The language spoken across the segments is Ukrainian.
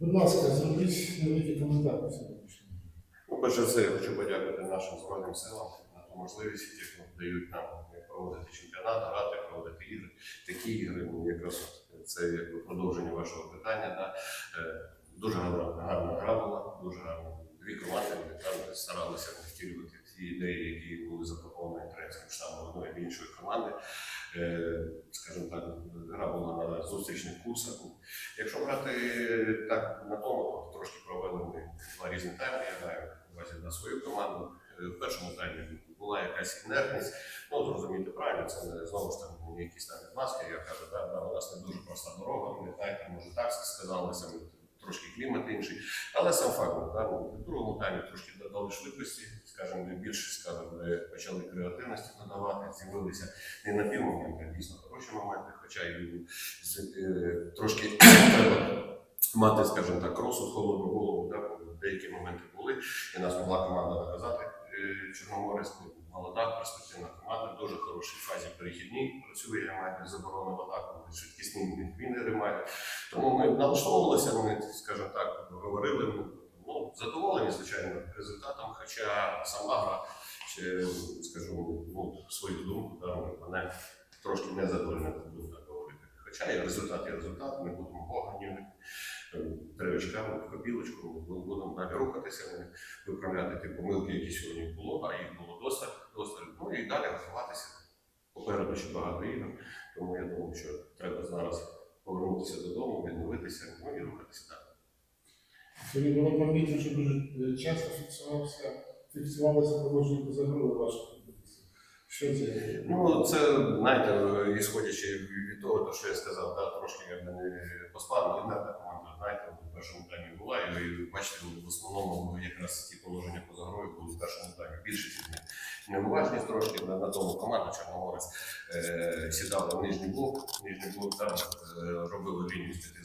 Будь ласка, зробіть невеликий коментар на сьогоднішній. Ну, перше за все, я хочу подякувати нашим Збройним силам за ту можливість, яку дають нам проводити чемпіонат, грати, проводити ігри. Такі ігри, ну, якраз це якби продовження вашого питання. Да? Е, Дуже гарна, гарна гра була, дуже гарна. Дві команди вони старалися втілювати ті ідеї, які були запропоновані тренерським штабом одної іншої команди. Е, Скажімо так, гра була на зустрічних курсах. Якщо брати так на тому, то трошки провели ми два різні тайми. Я граю увазі на свою команду. Е, В першому таймі була якась інертність. Ну, зрозумійте правильно, це не знову ж таки якісь там відмазки. Я кажу, да, у нас не дуже проста дорога, не так, може так сказалося, ми трошки клімат інший. Але сам факт, да, ну, в другому таймі трошки додали швидкості, скажімо, більше скажімо, почали креативності надавати, з'явилися не на півмоменти, а дійсно хороші моменти, хоча і е, трошки треба мати, скажімо так, кросу, холодну голову, да, деякі моменти були, і нас могла команда наказати. Чорноморець молода, перспективна команда, дуже хорошій фазі перехідній працює, має заборону в атаку, швидкісні відмінери має. Тому ми налаштовувалися, ми, скажімо так, говорили. ми, Ну, задоволені, звичайно, результатом, хоча сама гра, ще, скажу, ну, свою думку, да, мене трошки не задовольнила, буду так говорити. Хоча і результат є результат, ми будемо погані, три в копілочку, будемо далі рухатися, виправляти ті помилки, які сьогодні було, а їх було достатньо, достатньо. Ну і далі розвиватися. Попереду ще багато ігор, тому я думаю, що треба зараз повернутися додому, відновитися, ну і рухатися далі. Сьогодні було помітно, що дуже е, часто фіксувався, фіксувалося проводження поза грою ваших. Що це? Ну, це, знаєте, ісходячи від того, то, що я сказав, да, трошки я не поспав, інертна команда, знаєте, в першому таймі була, і бачите, в основному якраз ті положення поза грою були в першому таймі. Них неуважність трошки на, на тому команда Чорноморець е, сідала в нижній блок, нижній блок там е, робили лінію з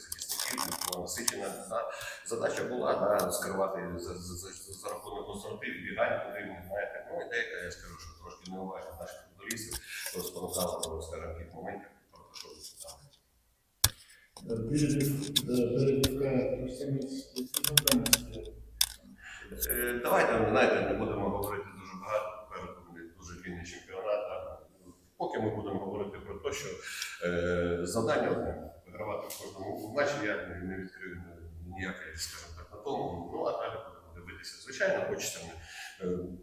насичена. Да. Задача була да, скривати за, за, за, за рахунок конструктив, бігань потрібно, знаєте. Ну і деяка, я скажу, що трошки неуважність наших футболістів розпонукала до, скажімо, тих моментів, про що ви сказали. Перебівка самі Е, Давайте, знаєте, не будемо говорити дуже багато, буде дуже вільний чемпіонат. Поки ми будемо говорити про те, що е, завдання одне вигравати в матчі, я не, відкрию ніякої, скажімо так, на тому. Ну а далі будемо дивитися. Звичайно, хочеться,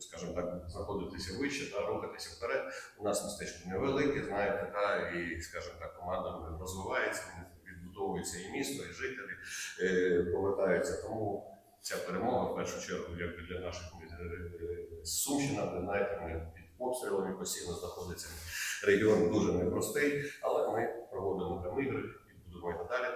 скажімо так, знаходитися вище та рухатися вперед. У нас містечко невелике, знаєте, та, і, скажімо так, команда розвивається, відбудовується і місто, і жителі е, повертаються. Тому ця перемога в першу чергу якби для наших е, Сумщина, де знаєте, ми під обстрілами постійно знаходиться регіон дуже непростий, але ми проводимо там ігри і будемо і надалі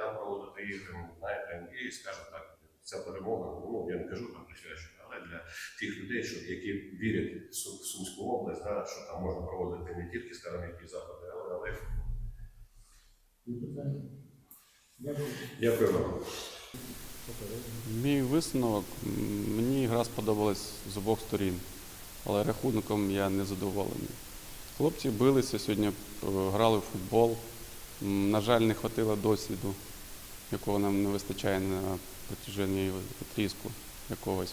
ігри. Знаєте, і скажімо так, ця перемога, ну я не кажу там присвячена, але для тих людей, що які вірять в Сумську область, да, що там можна проводити не тільки скажімо, які заходи, але, але й. Дякую. дякую вам. Мій висновок, мені гра сподобалась з обох сторін, але рахунком я не задоволений. Хлопці билися сьогодні, е, грали в футбол. На жаль, не вистачило досвіду, якого нам не вистачає на протяженні відрізку якогось.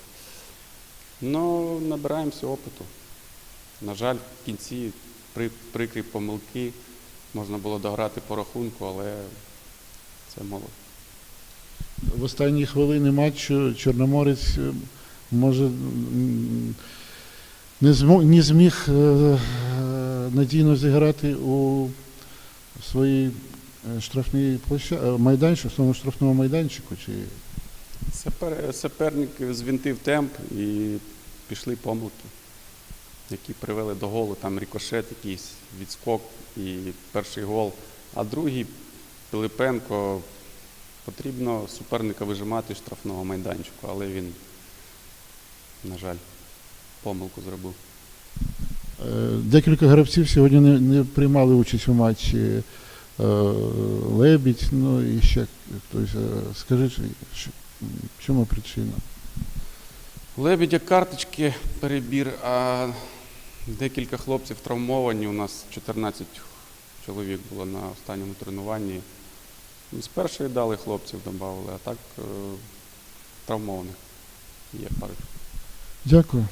Ну, набираємося опиту. На жаль, в кінці при, прикрі помилки можна було дограти по рахунку, але це молодь. В останні хвилини матчу Чорноморець е, може не змог, не зміг е, е, надійно зіграти у своїй е, штрафній площа... е, майданчику, в своєму штрафному майданчику. Чи... Сапер, суперник звінтив темп і пішли помилки, які привели до голу. Там рікошет, якийсь відскок і перший гол. А другий Пилипенко потрібно суперника вижимати з штрафного майданчику, але він, на жаль, помилку зробив. Е, Декілька гравців сьогодні не, не приймали участь у матчі. Е, Лебідь, ну і ще хтось. Е, Скажіть, в чому причина? У Лебедя карточки перебір, а декілька хлопців травмовані. У нас 14 чоловік було на останньому тренуванні. З першої дали хлопців додали, а так е, травмованих є пару. Дякую.